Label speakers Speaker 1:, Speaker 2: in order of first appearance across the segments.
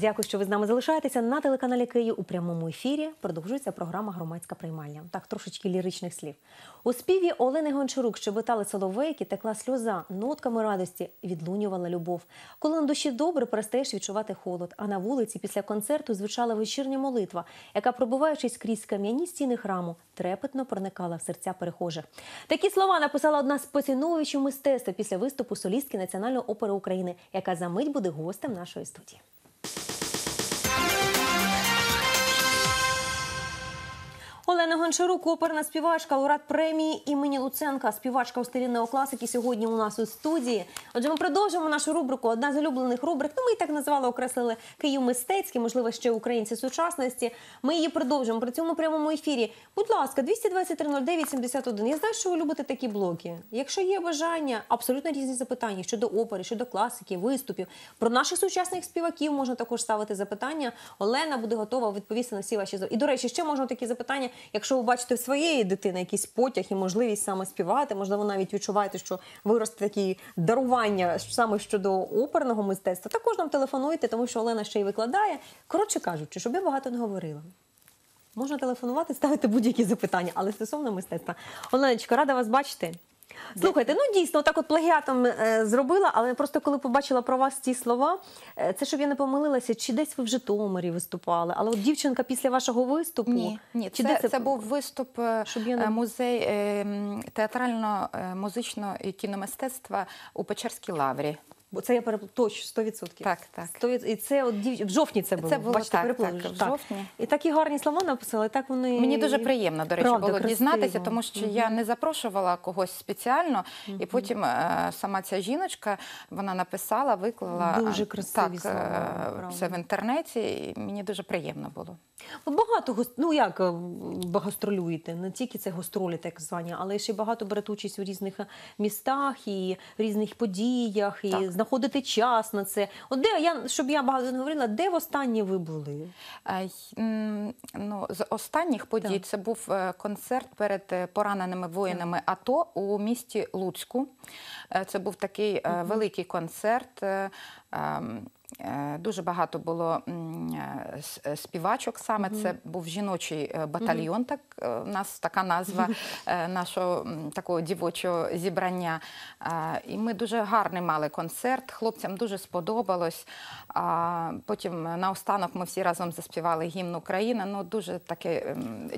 Speaker 1: Дякую, що ви з нами залишаєтеся на телеканалі Київ у прямому ефірі. Продовжується програма Громадська приймальня. Так, трошечки ліричних слів. У співі Олени Гончарук щебетали соловейки, текла сльоза, нотками радості відлунювала любов. Коли на душі добре, перестаєш відчувати холод. А на вулиці після концерту звучала вечірня молитва, яка, пробиваючись крізь кам'яні стіни храму, трепетно проникала в серця перехожих. Такі слова написала одна з поціновувачів мистецтва після виступу солістки Національної опери України, яка за мить буде гостем нашої студії. Гончарук, оперна співачка, лауреат премії імені Луценка, співачка у стилі неокласики. Сьогодні у нас у студії. Отже, ми продовжуємо нашу рубрику. Одна з улюблених рубрик. Ну, ми її так назвали, окреслили Київ мистецький, можливо, ще українці сучасності. Ми її продовжуємо при цьому прямому ефірі. Будь ласка, 223-09-71. Я знаю, що ви любите такі блоки. Якщо є бажання, абсолютно різні запитання щодо опери, щодо класики, виступів. Про наших сучасних співаків можна також ставити запитання. Олена буде готова відповісти на всі ваші. І, до речі, ще можна такі запитання. Якщо ви бачите в своєї дитини якийсь потяг і можливість саме співати, можливо, навіть відчуваєте, що виросте такі дарування саме щодо оперного мистецтва, також нам телефонуйте, тому що Олена ще й викладає. Коротше кажучи, щоб я багато не говорила. Можна телефонувати, ставити будь-які запитання, але стосовно мистецтва. Оленочка, рада вас бачити. Слухайте, ну дійсно, так от плагіатом е, зробила, але просто коли побачила про вас ці слова, е, це щоб я не помилилася, чи десь ви в Житомирі виступали, але от дівчинка після вашого виступу.
Speaker 2: Ні, ні,
Speaker 1: чи
Speaker 2: це,
Speaker 1: де
Speaker 2: це... був виступ е,
Speaker 1: Щоб я не-
Speaker 2: е, музей е, театрально-музичного і кіномистецтва у Печерській лаврі.
Speaker 1: Бо це я переплутаю, точно 100%.
Speaker 2: Так, так.
Speaker 1: 100%. І це от дів... в жовтні це було.
Speaker 2: Це було
Speaker 1: Бачите,
Speaker 2: так, так, в жовтні.
Speaker 1: І такі гарні слова написали, так вони.
Speaker 2: Мені дуже приємно, до речі,
Speaker 1: Правда,
Speaker 2: було
Speaker 1: красиво.
Speaker 2: дізнатися, тому що я не запрошувала когось спеціально, і потім е, сама ця жіночка вона написала, виклала
Speaker 1: Дуже
Speaker 2: е,
Speaker 1: красиві
Speaker 2: так,
Speaker 1: слова,
Speaker 2: е, все в інтернеті, і мені дуже приємно було.
Speaker 1: Ви багато ну як е, гастролюєте, не тільки це гастролі, так звані, але ще багато берете участь у різних містах і різних подіях, і
Speaker 2: Так.
Speaker 1: Знаходите час на це. От де я, щоб я багато не говорила, де востаннє ви були?
Speaker 2: Е, Ну, з останніх подій
Speaker 1: Так.
Speaker 2: це був е, концерт перед е, пораненими воїнами АТО у місті Луцьку. Це був такий угу. великий концерт. Е, Дуже багато було е, е, співачок. Саме це був жіночий батальйон. Так у нас така назва нашого такого дівочого зібрання. І ми дуже гарний мали концерт. Хлопцям дуже сподобалось. Потім наостанок ми всі разом заспівали гімн України. Ну дуже такий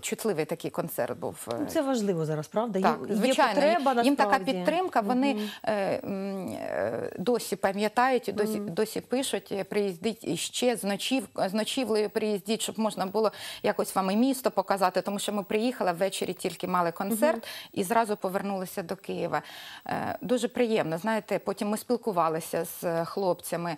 Speaker 2: чутливий такий концерт був.
Speaker 1: Ну, Це важливо зараз, правда?
Speaker 2: так,
Speaker 1: є,
Speaker 2: звичайно,
Speaker 1: потреба,
Speaker 2: їм така підтримка. Вони досі пам'ятають, досі, досі пишуть, е, приїздіть іще з ночів, з ночівлею приїздіть, щоб можна було якось вам і місто показати. Тому що ми приїхали ввечері, тільки мали концерт і зразу повернулися до Києва. Е, дуже приємно. Знаєте, потім ми спілкувалися з хлопцями.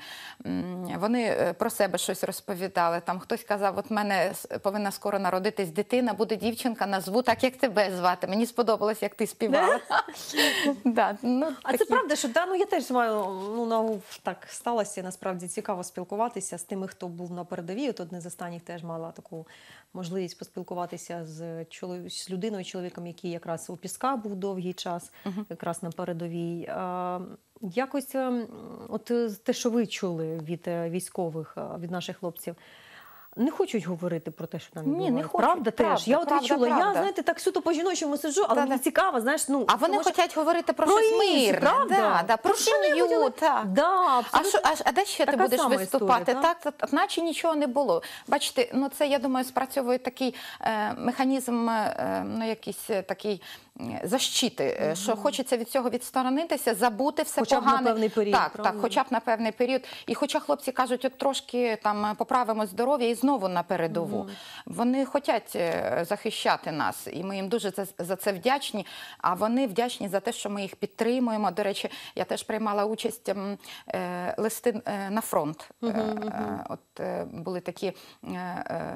Speaker 2: Вони е, про себе щось розповідали. Там хтось казав: от мене повинна скоро народитись дитина, буде дівчинка, назву так, як тебе звати. Мені сподобалось, як ти співала. Да, ну,
Speaker 1: А це правда, що да, ну я теж маю ну так сталося. Насправді цікаво спілкуватися з тими, хто був на передовій. От одне з останніх теж мала таку можливість поспілкуватися з чолов... з людиною, чоловіком, який якраз у піска був довгий час, якраз на передовій. А, якось ем, от те, що ви чули від е, військових, е, від наших хлопців. Не хочуть говорити про те, що там
Speaker 2: Ні, не хочуть.
Speaker 1: Правда,
Speaker 2: Правда,
Speaker 1: теж. Я от
Speaker 2: правда,
Speaker 1: відчула. Я
Speaker 2: правда.
Speaker 1: знаєте, так суто по жіночому сиджу, але
Speaker 2: Та-да.
Speaker 1: мені цікаво, знаєш, ну
Speaker 2: А вони
Speaker 1: тому що-
Speaker 2: хочуть говорити про,
Speaker 1: Про
Speaker 2: щось мирне,
Speaker 1: правда?
Speaker 2: Да, да, про
Speaker 1: Про що вони
Speaker 2: сім'ю.
Speaker 1: хотіли?
Speaker 2: Так.
Speaker 1: Да,
Speaker 2: А,
Speaker 1: абсолютно.
Speaker 2: що, а, а де ще ти
Speaker 1: Така
Speaker 2: будеш
Speaker 1: сама
Speaker 2: виступати?
Speaker 1: історія,
Speaker 2: так, так, так, наче нічого не було. Бачите, ну це я думаю, спрацьовує такий е, механізм, е, ну якийсь е, такий е, защити, е, що хочеться від цього відсторонитися, забути все
Speaker 1: Хоча б на певний період,
Speaker 2: Так, так, хоча б на певний період. І хоча хлопці кажуть, от трошки там поправимо здоров'я і знову на передову. Вони хочуть е, захищати нас, і ми їм дуже за, за це вдячні. А вони вдячні за те, що ми їх підтримуємо. До речі, я теж приймала участь е, листи е, на фронт. Е, е, От е, були такі е, е,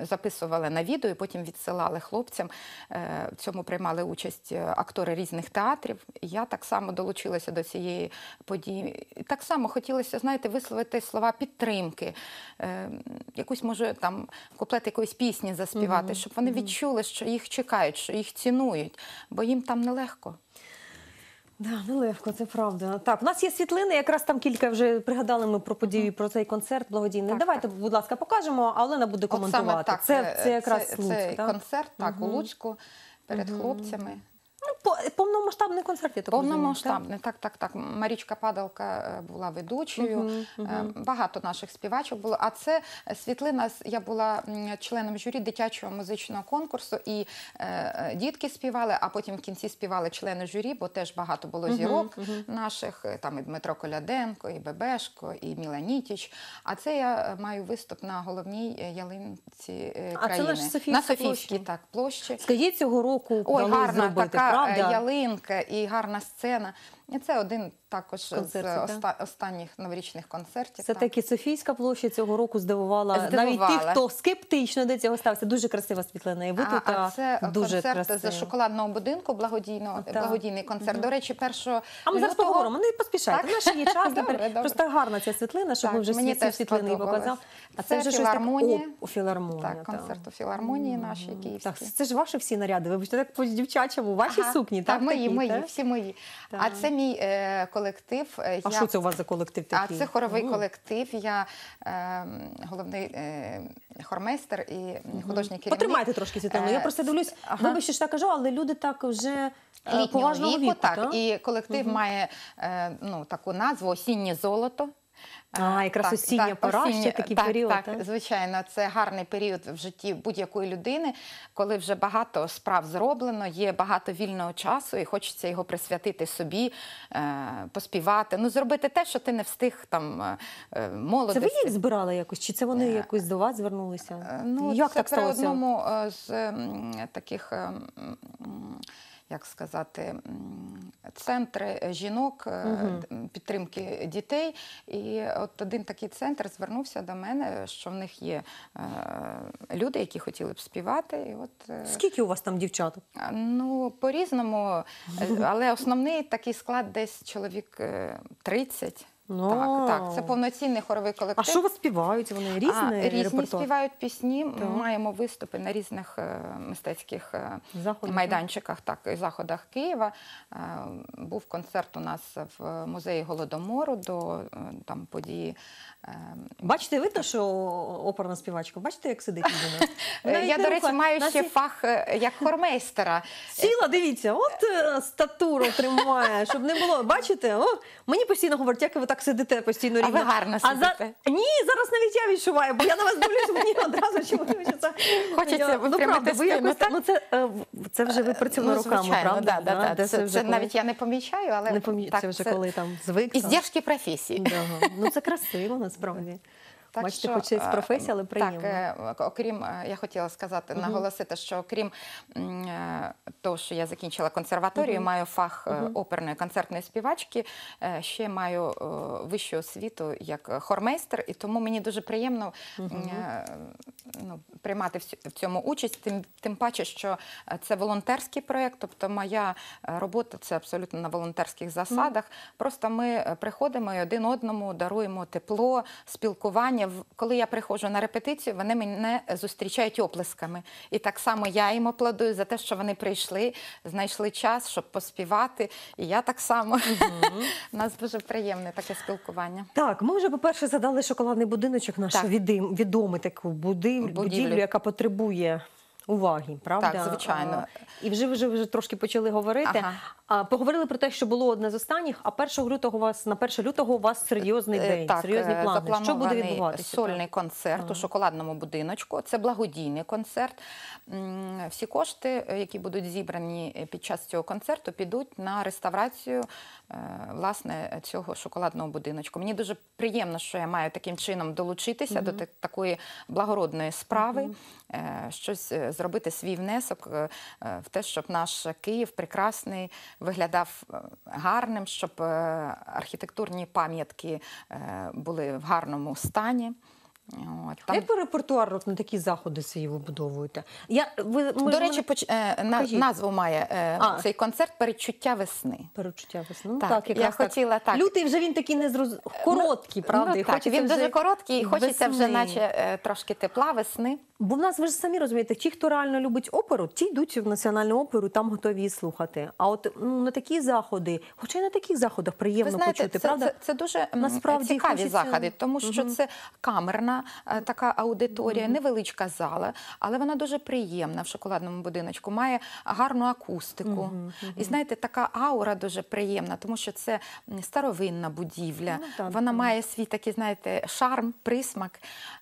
Speaker 2: записували на відео, і потім відсилали хлопцям. Е, В цьому приймали участь е, актори різних театрів. Я так само долучилася до цієї події. І Так само хотілося, знаєте, висловити слова підтримки, е, якусь може там куплет якоїсь пісні заспівати, щоб вони відчули, що їх чекають, що їх цінують, бо їм там нелегко.
Speaker 1: Да, нелегко, це правда. Так, у нас є світлини, якраз там кілька вже пригадали ми про подію, про цей концерт благодійний.
Speaker 2: Так,
Speaker 1: Давайте, будь ласка, покажемо, а Олена буде
Speaker 2: От саме так,
Speaker 1: це,
Speaker 2: е,
Speaker 1: це якраз
Speaker 2: це,
Speaker 1: Луцьк,
Speaker 2: цей
Speaker 1: так?
Speaker 2: концерт, так, у Луцьку перед хлопцями.
Speaker 1: По- повномасштабний концерт, я так розумію, так?
Speaker 2: Так, так, так. Марічка Падалка е, була ведучою, е, багато наших співачок було. А це світлина. Я була членом журі дитячого музичного конкурсу, і е, дітки співали, а потім в кінці співали члени журі, бо теж багато було зірок наших. е, Там і Дмитро Коляденко, і Бебешко, і Міла Нітіч. А це я маю виступ на головній ялинці е,
Speaker 1: А це
Speaker 2: країни. на Софійській
Speaker 1: площа.
Speaker 2: так площі.
Speaker 1: Скажіть, цього року
Speaker 2: Ой, гарна
Speaker 1: зробити,
Speaker 2: така
Speaker 1: правда?
Speaker 2: Ялинка і гарна сцена. І це один також
Speaker 1: Концертів,
Speaker 2: з
Speaker 1: так?
Speaker 2: оста- останніх новорічних концертів.
Speaker 1: Все
Speaker 2: так.
Speaker 1: таки Софійська площа цього року здивувала, навіть тих, хто скептично до цього стався. Дуже красива світлина. І ви
Speaker 2: А,
Speaker 1: тут
Speaker 2: а це
Speaker 1: дуже
Speaker 2: концерт
Speaker 1: красиво.
Speaker 2: з шоколадного будинку, благодійного,
Speaker 1: Так.
Speaker 2: благодійний концерт. До речі, першого
Speaker 1: А ми зараз
Speaker 2: лютого-
Speaker 1: поговоримо. Не поспішайте.
Speaker 2: Так?
Speaker 1: У нас ще є час.
Speaker 2: Добре, добре.
Speaker 1: просто гарна ця світлина, щоб
Speaker 2: Так,
Speaker 1: ми вже світлини її показав. А це,
Speaker 2: Це
Speaker 1: вже щось
Speaker 2: філармонія.
Speaker 1: О, філармонія.
Speaker 2: Так, концерт у філармонії нашій київській.
Speaker 1: Так, це ж ваші всі наряди. Вибачте, так по дівчачому. Ваші сукні, так?
Speaker 2: мої, мої, всі мої. А це мій е, колектив. е,
Speaker 1: А
Speaker 2: я-
Speaker 1: що це у вас за колектив
Speaker 2: А це хоровий
Speaker 1: mm.
Speaker 2: колектив. Я е, головний е, хормейстер і художній керівник.
Speaker 1: Потримайте трошки світлину. Я
Speaker 2: Е,
Speaker 1: просто дивлюсь,
Speaker 2: ага.
Speaker 1: вибачте, що так кажу, але люди так вже
Speaker 2: літнього
Speaker 1: поважного віку.
Speaker 2: так.
Speaker 1: так?
Speaker 2: І колектив має е, ну, таку назву Осіннє золото.
Speaker 1: А, якраз осіння пора, ще такий
Speaker 2: так,
Speaker 1: період,
Speaker 2: Так,
Speaker 1: так?
Speaker 2: звичайно, це гарний період в житті будь-якої людини, коли вже багато справ зроблено, є багато вільного часу, і хочеться його присвятити собі, е, поспівати. Ну, зробити те, що ти не встиг там е, е,
Speaker 1: Це ви їх збирали якось? Чи це вони якось до вас звернулися?
Speaker 2: Ну,
Speaker 1: Як
Speaker 2: це
Speaker 1: так
Speaker 2: при одному з таких, е, м, як сказати, центри жінок е, підтримки дітей. І от один такий центр звернувся до мене, що в них є е, люди, які хотіли б співати. І от, е,
Speaker 1: Скільки у вас там дівчаток?
Speaker 2: Ну, по-різному, е, але основний такий склад десь чоловік е, 30.
Speaker 1: Ну.
Speaker 2: Так, так, це повноцінний хоровий колектив.
Speaker 1: А що вас співають? Вони різні
Speaker 2: А, різні
Speaker 1: репертуар?
Speaker 2: співають пісні. Ми маємо виступи на різних е, мистецьких е,
Speaker 1: Заходах,
Speaker 2: майданчиках, так і заходах Києва. Е, був концерт у нас в музеї голодомору до там події.
Speaker 1: Бачите, видно, що оперна співачка? Бачите, як сидить людина?
Speaker 2: Я, до речі, маю ще фах як хормейстера.
Speaker 1: Сіла, дивіться, от статуру тримає, щоб не було. Бачите, о, мені постійно говорять, як ви так сидите постійно
Speaker 2: А
Speaker 1: рівно.
Speaker 2: ви гарно
Speaker 1: А за... Ні, зараз навіть я відчуваю, бо я на вас дивлюсь, мені одразу чому це
Speaker 2: Хочеться
Speaker 1: Я- ну,
Speaker 2: випрямити
Speaker 1: правда, ви
Speaker 2: спину,
Speaker 1: якось
Speaker 2: так?
Speaker 1: ну це е, це вже ви працювали
Speaker 2: Ну,
Speaker 1: руками,
Speaker 2: звичайно,
Speaker 1: правда?
Speaker 2: да, да, да.
Speaker 1: Де
Speaker 2: Це,
Speaker 1: вже
Speaker 2: це
Speaker 1: коли-
Speaker 2: навіть я не помічаю, але
Speaker 1: не помі...
Speaker 2: так,
Speaker 1: це вже коли там звик. там.
Speaker 2: Іздержки професії.
Speaker 1: Да. Ну це красиво насправді.
Speaker 2: Так
Speaker 1: Бачите,
Speaker 2: що,
Speaker 1: хоч і з професії, але приємно.
Speaker 2: Так, е, окрім, е, я хотіла сказати, наголосити, що окрім е, того, що я закінчила консерваторію, маю фах е, оперної концертної співачки, ще маю вищу освіту як хормейстер, і тому мені дуже приємно е, ну, приймати в цьому участь, тим, тим паче, що це волонтерський проєкт, тобто моя робота це абсолютно на волонтерських засадах. Просто ми приходимо і один одному даруємо тепло, спілкування. В- Коли я приходжу на репетицію, вони мене зустрічають оплесками. І так само я їм аплодую за те, що вони прийшли, знайшли час, щоб поспівати. І я так само. У нас дуже приємне таке спілкування.
Speaker 1: Так, ми вже, по-перше, задали шоколадний будиночок, наш відомий таку будив. Будівлю. яка потребує уваги, правда?
Speaker 2: Так, звичайно.
Speaker 1: А, і вже вже вже трошки почали говорити.
Speaker 2: Ага.
Speaker 1: А, поговорили про те, що було одне з останніх, а 1 лютого у вас на 1 лютого у вас серйозний
Speaker 2: Е,
Speaker 1: день,
Speaker 2: Так,
Speaker 1: серйозні
Speaker 2: е,
Speaker 1: плани. Що буде відбуватися?
Speaker 2: Сольний концерт у шоколадному будиночку. Це благодійний концерт. Всі кошти, е, які будуть зібрані під час цього концерту, підуть на реставрацію власне цього шоколадного будиночку. Мені дуже приємно, що я маю таким чином долучитися до так- такої благородної справи, е, щось зробити свій внесок е, е, в те, щоб наш Київ прекрасний виглядав е, гарним, щоб архітектурні пам'ятки були в гарному стані. От, там,
Speaker 1: як ви репертуар от на такі заходи свої вибудовуєте? Я, ви, ми,
Speaker 2: до
Speaker 1: ми-
Speaker 2: речі, поч... е, на,
Speaker 1: Кажіть.
Speaker 2: назву має е,
Speaker 1: А.
Speaker 2: цей концерт Передчуття весни.
Speaker 1: Перечуття весни. Ну,
Speaker 2: Так,
Speaker 1: так,
Speaker 2: я
Speaker 1: якраз
Speaker 2: хотіла так.
Speaker 1: Лютий вже він такий незроз... короткий, правда?
Speaker 2: Ну, так,
Speaker 1: хочеться
Speaker 2: він
Speaker 1: вже
Speaker 2: дуже короткий, і хочеться вже,
Speaker 1: весни.
Speaker 2: наче е, трошки тепла, весни.
Speaker 1: Бо в нас ви ж самі розумієте, ті, хто реально любить оперу, ті йдуть в національну оперу, там готові її слухати. А от ну на такі заходи, хоча й на таких заходах приємно почути,
Speaker 2: це,
Speaker 1: правда?
Speaker 2: це, це дуже м,
Speaker 1: Насправді
Speaker 2: цікаві
Speaker 1: хочеться-
Speaker 2: заходи, тому що це камерна е, така аудиторія, невеличка зала, але вона дуже приємна в шоколадному будиночку, має гарну акустику. І знаєте, така аура дуже приємна, тому що це старовинна будівля.
Speaker 1: Ну,
Speaker 2: вона має свій такий, знаєте, шарм, присмак.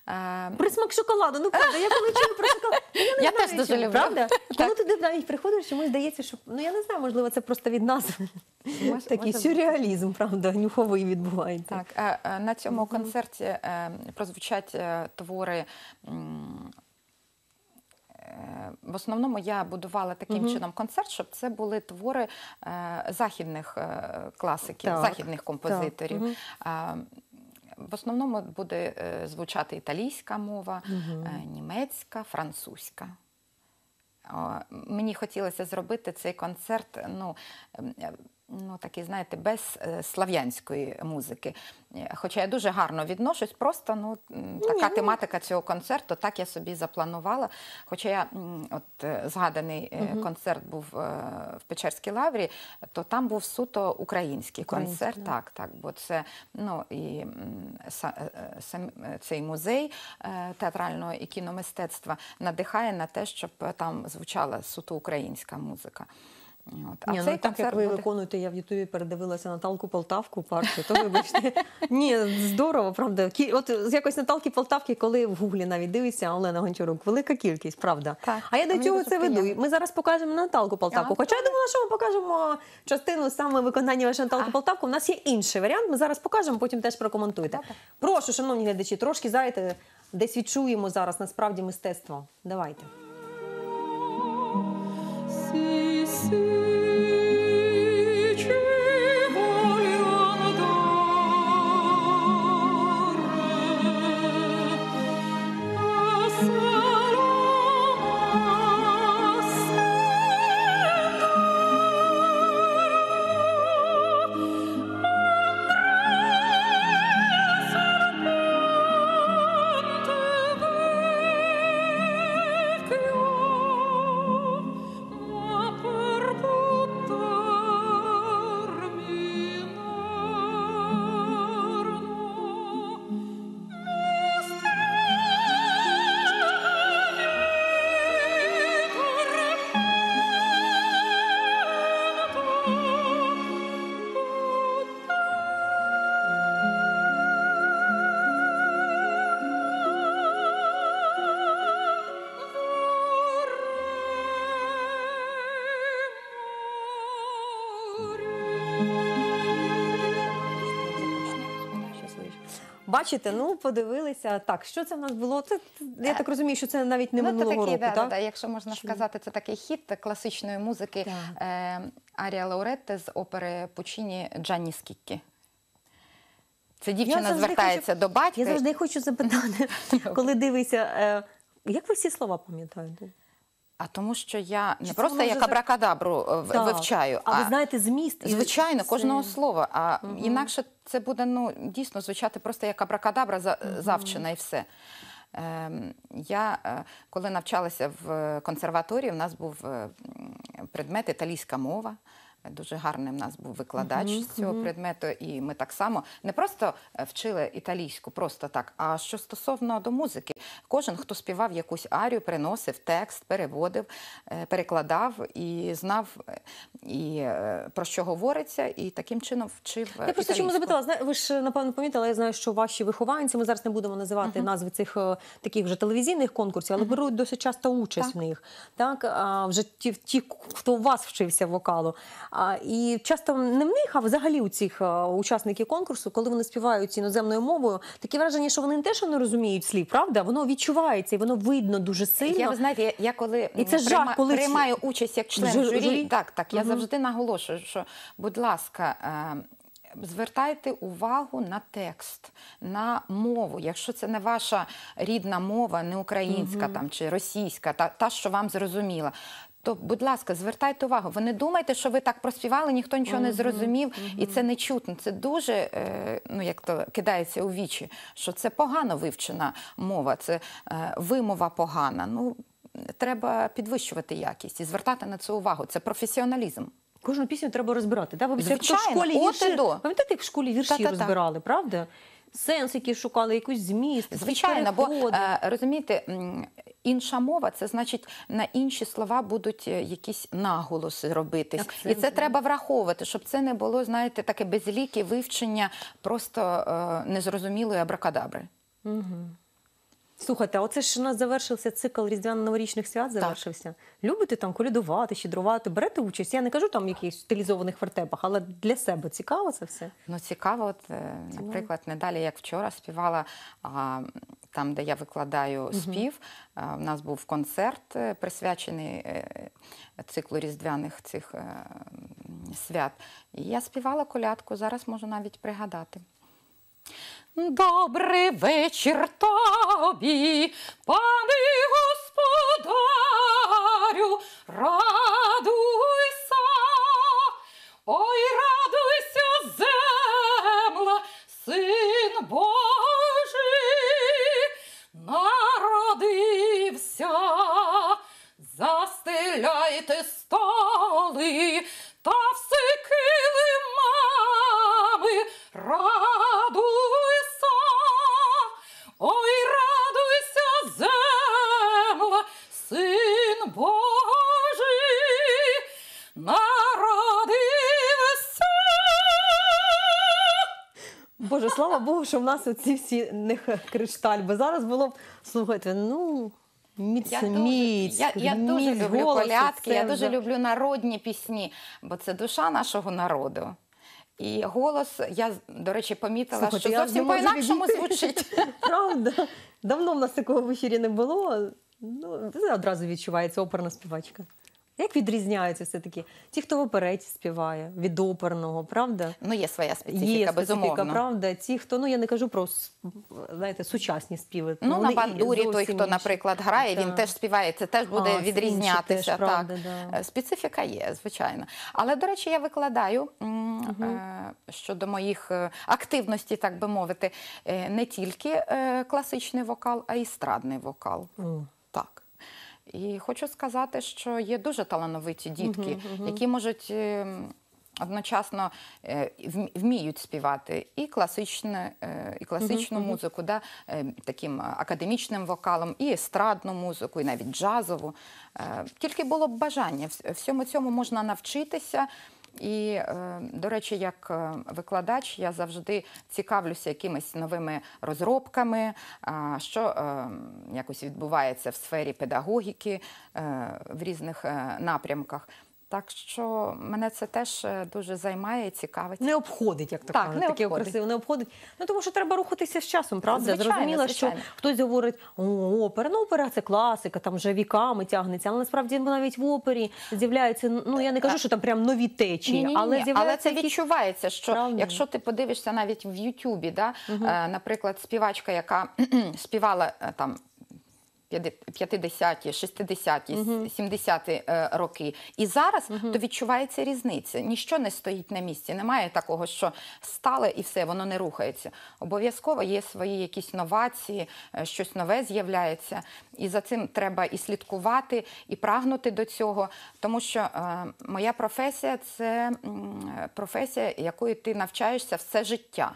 Speaker 2: Е,
Speaker 1: Присмак шоколаду. Ну правда, я коли чую про шоколад, я,
Speaker 2: Я теж дуже люблю.
Speaker 1: Правда? Коли туди навіть приходиш, чомусь здається, що ну я не знаю, можливо, це просто від нас такий сюрреалізм, правда, нюховий відбувається.
Speaker 2: Так, е, е, на цьому концерті е, прозвучать твори. В основному я будувала таким чином концерт, щоб це були твори західних класиків,
Speaker 1: Так,
Speaker 2: західних композиторів.
Speaker 1: мгм.
Speaker 2: А, В основному буде звучати італійська мова, е, німецька, французька. Мені хотілося зробити цей концерт, ну, ну такий, знаєте, без е, слав'янської музики. Е, Хоча я дуже гарно відношусь, просто ну, м, така тематика цього концерту, так я собі запланувала. Хоча я от е, згаданий е, концерт був в Печерській лаврі, то там був суто український
Speaker 1: Український,
Speaker 2: концерт.
Speaker 1: да.
Speaker 2: Так, так, бо це ну і сам цей музей театрального і кіномистецтва надихає на те, щоб там звучала суто українська музика. От. А
Speaker 1: Ні,
Speaker 2: цей
Speaker 1: ну, так як ви
Speaker 2: буде...
Speaker 1: виконуєте, я в Ютубі передивилася Наталку Полтавку партію, то вибачте. Ні, здорово, правда. Кі- От якось Наталки Полтавки, коли в Гуглі навіть дивишся, Олена Гончарук, велика кількість, правда.
Speaker 2: Так.
Speaker 1: А я до
Speaker 2: мені
Speaker 1: чого це веду? Ми зараз покажемо Наталку Полтавку.
Speaker 2: А,
Speaker 1: Хоча я думала, що ми покажемо частину саме виконання вашої Наталки Полтавку. У нас є інший варіант. Ми зараз покажемо, потім теж прокоментуєте.
Speaker 2: Добре.
Speaker 1: Прошу, шановні глядачі, трошки зайте, десь відчуємо зараз насправді мистецтво. Давайте.
Speaker 3: Si,
Speaker 1: Бачите, ну подивилися. Так, що це в нас було? Це я так розумію, що це навіть не
Speaker 2: ну, це
Speaker 1: минулого
Speaker 2: такий,
Speaker 1: року,
Speaker 2: да,
Speaker 1: так?
Speaker 2: да, якщо можна сказати, це такий хіт класичної музики е, Арія Лауретте з опери Пучині Джанні Скіккі. Це дівчина звертається
Speaker 1: хочу-
Speaker 2: до батька.
Speaker 1: Я завжди хочу запитати, коли дивися, е, як ви всі слова пам'ятаєте?
Speaker 2: А тому що я не
Speaker 1: Чи це
Speaker 2: просто
Speaker 1: може
Speaker 2: як
Speaker 1: за-
Speaker 2: абракадабру е, в-
Speaker 1: Так.
Speaker 2: вивчаю,
Speaker 1: А ви знаєте зміст? і
Speaker 2: Звичайно,
Speaker 1: це-
Speaker 2: кожного слова. А інакше це буде ну, дійсно звучати просто як абракадабра за, завчена і все. Ем, я, е, коли навчалася в консерваторії, в нас був е, м, предмет італійська мова. Дуже гарний в нас був викладач з цього предмету, і ми так само не просто е, вчили італійську, просто так. А що стосовно до музики, кожен, хто співав якусь арію, приносив текст, переводив, е, перекладав і знав е, і про що говориться, і таким чином вчив.
Speaker 1: Я просто чому запитала, ви ж напевно помітили, я знаю, що ваші вихованці, ми зараз не будемо називати назви цих таких вже телевізійних конкурсів, але беруть досить часто участь
Speaker 2: Так.
Speaker 1: в них. Так, а, вже ті, ті, хто у вас вчився вокалу. І часто не в них, а взагалі у цих е, учасників конкурсу, коли вони співають іноземною мовою, таке враження, що вони не те, що не розуміють слів, правда? Воно відчувається і воно видно дуже сильно.
Speaker 2: Я ви знаєте, я, я коли
Speaker 1: І це
Speaker 2: м,
Speaker 1: жах, коли
Speaker 2: приймаю участь як член
Speaker 1: Жу-
Speaker 2: журі,
Speaker 1: журі?
Speaker 2: так, так, я
Speaker 1: Мгм.
Speaker 2: завжди наголошую, що, будь ласка. е, звертайте увагу на текст, на мову. Якщо це не ваша рідна мова, не українська там чи російська, та, та що вам зрозуміла. То, будь ласка, звертайте увагу. Ви не думайте, що ви так проспівали, ніхто нічого не зрозумів, і це не чутно. Це дуже е, ну як то кидається у вічі, що це погано вивчена мова, це е, вимова погана. Ну треба підвищувати якість і звертати на це увагу. Це професіоналізм.
Speaker 1: Кожну пісню треба розбирати. Як то в школі
Speaker 2: от і
Speaker 1: вірші,
Speaker 2: до.
Speaker 1: пам'ятаєте, як в школі вірші
Speaker 2: Та-та-та.
Speaker 1: розбирали, правда? Сенс, який шукали, якийсь зміст,
Speaker 2: Звичайно, бо е, розумієте, інша мова це значить на інші слова будуть е, якісь наголоси робитись, і це треба враховувати, щоб це не було, знаєте, таке безліке вивчення просто е, незрозумілої абракадабри.
Speaker 1: Слухайте, а оце ж у нас завершився цикл різдвяно-новорічних свят. Завершився. Любите там колядувати, щедрувати, берете участь? Я не кажу там якихось стилізованих вертепах, але для себе цікаво це все.
Speaker 2: Ну, цікаво, от, е, наприклад, не далі, як вчора співала а, там, де я викладаю спів. У нас був концерт е, присвячений е, циклу різдвяних цих е, свят. І я співала колядку, зараз можу навіть пригадати. Добрий вечір тобі, пане господарю, радуйся, ой, радуйся, столи та все килимами, радуйся, ой, радуйся, земла, син Божий, народився.
Speaker 1: Боже, слава Богу, що в нас оці всі не кришталь, бо зараз було б, слухайте, ну. Міць,
Speaker 2: Я дуже, я, я,
Speaker 1: міць, дуже
Speaker 2: люблю
Speaker 1: голосу,
Speaker 2: колядки, я дуже люблю народні пісні, бо це душа нашого народу. І голос, я, до речі, помітила,
Speaker 1: Слухайте,
Speaker 2: що зовсім по-інакшому звучить.
Speaker 1: Правда. Давно в нас такого в ефірі не було. Ну, це одразу відчувається оперна співачка. Як відрізняються все-таки ті, хто в опереті співає від оперного, правда?
Speaker 2: Ну, є своя специфіка,
Speaker 1: Є специфіка,
Speaker 2: безумовно.
Speaker 1: правда. Ті, хто, ну я не кажу про знаєте, сучасні співи.
Speaker 2: Ну,
Speaker 1: Вони
Speaker 2: на бандурі той, хто,
Speaker 1: інші.
Speaker 2: наприклад, грає, він теж співає, це теж буде
Speaker 1: А,
Speaker 2: відрізнятися.
Speaker 1: теж, правда,
Speaker 2: так.
Speaker 1: да.
Speaker 2: Е, Специфіка є, звичайно. Але, до речі, я викладаю е, щодо моїх е, активностей, так би мовити, не тільки класичний вокал, а й естрадний вокал.
Speaker 1: О.
Speaker 2: Так. І хочу сказати, що є дуже талановиті дітки, які можуть е, одночасно е, вміють співати і класичну, і класичну музику, да, е, таким е, академічним вокалом, і естрадну музику, і навіть джазову. Е, Тільки було б бажання. Всьому цьому можна навчитися. І, е, до речі, як е, викладач, я завжди цікавлюся якимись новими розробками, що е, якось відбувається в сфері педагогіки в різних напрямках. Так що мене це теж е, дуже займає і цікавить.
Speaker 1: Не обходить, як то
Speaker 2: Так,
Speaker 1: кажуть,
Speaker 2: не
Speaker 1: таке
Speaker 2: обходить.
Speaker 1: красиво, не обходить. Ну тому що треба рухатися з часом, правда?
Speaker 2: Звичайно,
Speaker 1: Зрозуміло,
Speaker 2: звичайно.
Speaker 1: що хтось говорить, о, опера, ну опера це класика, там вже віками тягнеться. Але насправді навіть в опері з'являються. Ну я не кажу, що там прям нові течії,
Speaker 2: Ні-ні-ні,
Speaker 1: але
Speaker 2: але це
Speaker 1: якісь...
Speaker 2: відчувається, що
Speaker 1: Правда.
Speaker 2: якщо ти подивишся навіть в Ютубі, да, е, наприклад, співачка, яка співала е, там. 50-ті, 60-ті, 70-ті е, роки. І зараз то відчувається різниця. Ніщо не стоїть на місці. Немає такого, що стало і все, воно не рухається. Обов'язково є свої якісь новації, е, щось нове з'являється. І за цим треба і слідкувати, і прагнути до цього. Тому що е, моя професія це професія, якої ти навчаєшся все життя.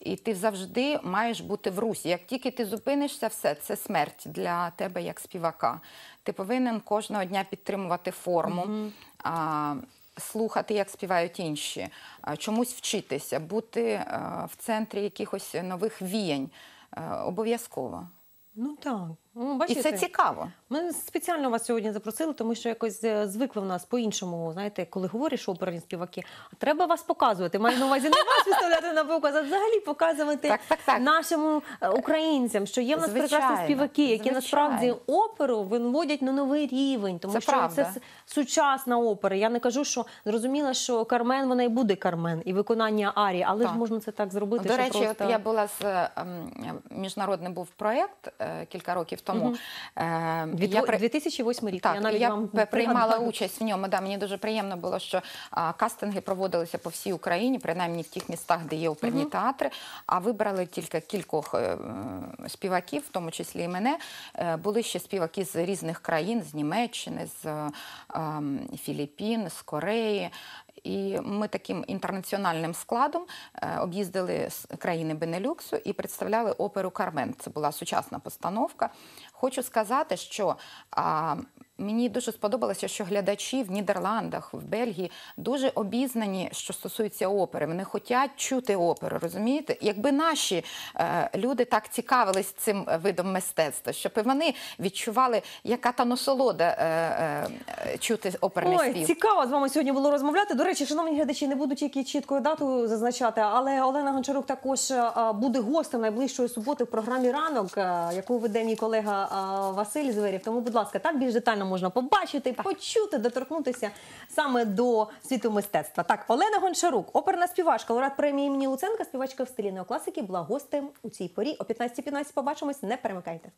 Speaker 2: І ти завжди маєш бути в русі. Як тільки ти зупинишся, все це смерть для тебе як співака. Ти повинен кожного дня підтримувати форму, а, слухати, як співають інші, а, чомусь вчитися, бути а, в центрі якихось нових віянь. Е, Обов'язково.
Speaker 1: Ну так. Ну,
Speaker 2: І це цікаво.
Speaker 1: Ми спеціально вас сьогодні запросили, тому що якось е, звикли в нас по-іншому, знаєте, коли говориш оперні співаки, а треба вас показувати. Маю на увазі не вас виставляти на показ, а взагалі показувати
Speaker 2: Так, так, так.
Speaker 1: нашим е, українцям, що є в нас прекрасні співаки, які
Speaker 2: звичайно.
Speaker 1: насправді оперу виводять на новий рівень, тому
Speaker 2: Це
Speaker 1: що
Speaker 2: правда.
Speaker 1: це сучасна опера. Я не кажу, що зрозуміла, що Кармен вона і буде Кармен, і виконання арії, але
Speaker 2: Так.
Speaker 1: ж можна це так зробити.
Speaker 2: До
Speaker 1: що
Speaker 2: речі,
Speaker 1: просто...
Speaker 2: от я була з е, ем, міжнародний був проєкт е, кілька років тому. Е,
Speaker 1: Дві-
Speaker 2: я
Speaker 1: 2008 рік.
Speaker 2: Так,
Speaker 1: я навіть
Speaker 2: я
Speaker 1: вам
Speaker 2: приймала
Speaker 1: пригадаю.
Speaker 2: участь в ньому. Да, мені дуже приємно було, що а, кастинги проводилися по всій Україні, принаймні в тих містах, де є оперні театри. А вибрали тільки кількох е, співаків, в тому числі і мене. Е, Були ще співаки з різних країн, з Німеччини, з е, ем, Філіппін, з Кореї. І ми таким інтернаціональним складом е, об'їздили країни Бенелюксу і представляли оперу Кармен. Це була сучасна постановка. Хочу сказати, що мені дуже сподобалося, що глядачі в Нідерландах, в Бельгії дуже обізнані, що стосується опери. Вони хочуть чути оперу, розумієте? Якби наші е, люди так цікавились цим видом мистецтва, щоб і вони відчували, яка та насолода е, е, чути оперний
Speaker 1: Ой,
Speaker 2: спів.
Speaker 1: цікаво з вами сьогодні було розмовляти. До речі, шановні глядачі, не буду тільки чіткою дату зазначати, але Олена Гончарук також е, буде гостем найближчої суботи в програмі Ранок, е, яку веде мій колега е, Василь Зверів. Тому, будь ласка, так більш детально можна побачити, почути, доторкнутися саме до світу мистецтва. Так, Олена Гончарук, оперна співачка, лауреат премії імені Луценка, співачка в стилі неокласики, була гостем у цій порі. О 15.15 побачимось. Не перемикайте.